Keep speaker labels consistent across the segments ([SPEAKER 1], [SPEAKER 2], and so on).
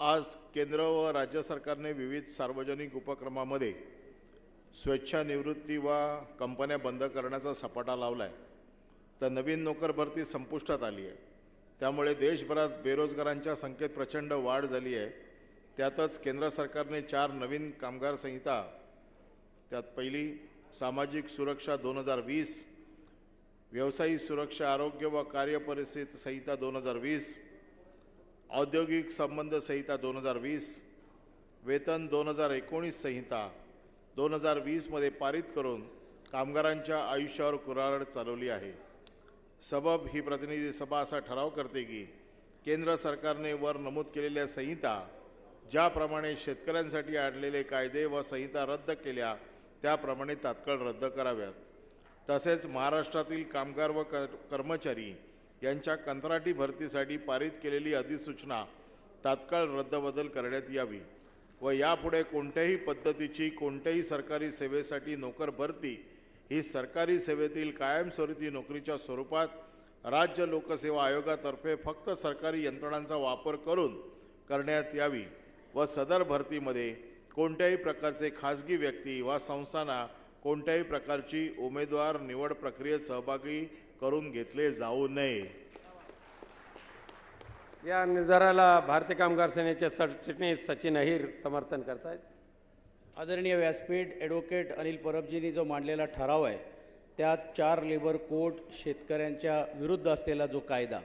[SPEAKER 1] आज केंद्र व राज्य सरकारने विविध सार्वजनिक उपक्रमामध्ये स्वेच्छानिवृत्ती वा कंपन्या बंद करण्याचा सपाटा लावला आहे तर नवीन नोकर भरती संपुष्टात आली आहे. त्यामुळे देशभरात बेरोजगारांच्या संख्येत प्रचंड वाढ झाली आहे. त्यातच केंद्र सरकारने चार नवीन कामगार संहिता त्यात पहिली सामाजिक सुरक्षा दोन हजार वीस व्यावसायिक सुरक्षा आरोग्य व कार्यपरिस्थिती संहिता दोन हजार वीस औद्योगिक संबंध संहिता दोन हजार वीस वेतन दोन हजार एकोणीस संहिता दोन हजार वीसमध्ये पारित करून कामगारांच्या आयुष्यावर कुऱ्हाड चालवली आहे. सबब ही प्रतिनिधी सभा असा ठराव करते की केंद्र सरकारने वर नमूद केलेल्या संहिता ज्याप्रमाणे शेतकऱ्यांसाठी आणलेले कायदे व संहिता रद्द केल्या त्याप्रमाणे तात्काळ रद्द कराव्यात. तसेच महाराष्ट्रातील कामगार व कर कर्मचारी यांच्या कंत्राटी भरतीसाठी पारित केलेली अधिसूचना तात्काळ रद्दबदल करण्यात यावी व यापुढे कोणत्याही पद्धतीची कोणत्याही सरकारी सेवेसाठी नोकर भरती ही सरकारी सेवेतील कायमस्वरूपी नोकरीच्या स्वरूपात राज्य लोकसेवा आयोगातर्फे फक्त सरकारी यंत्रणांचा वापर करून करण्यात यावी व सदर भरतीमध्ये कोणत्याही प्रकारचे खाजगी व्यक्ती वा संस्थांना कोणत्याही प्रकारची उमेदवार निवड प्रक्रियेत सहभागी करून घेतले जाऊ नये.
[SPEAKER 2] या निर्धाराला भारतीय कामगार सेनेचे सरचिटणीस सचिन अहिर समर्थन करतायत.
[SPEAKER 3] आदरणीय व्यासपीठ ॲडव्होकेट अनिल परबजींनी जो मांडलेला ठराव आहे त्यात चार लेबर कोड शेतकऱ्यांच्या विरुद्ध असलेला जो कायदा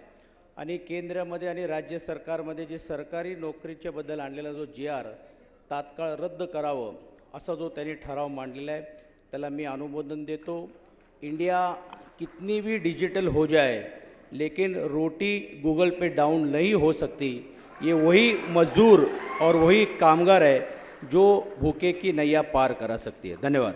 [SPEAKER 3] आणि केंद्रामध्ये आणि राज्य सरकारमध्ये जे सरकारी नोकरीच्या बद्दल आणलेला जो जी आर तात्काळ रद्द करावं असा जो त्यांनी ठराव मांडलेला आहे त्याला मी अनुमोदन देतो. इंडिया कितनी भी डिजिटल हो जाए, लेकिन रोटी गूगल पे डाउन नहीं हो सकती। ये वही मजदूर और वही कामगार है जो भूखे की नैया पार करा सकती है। धन्यवाद।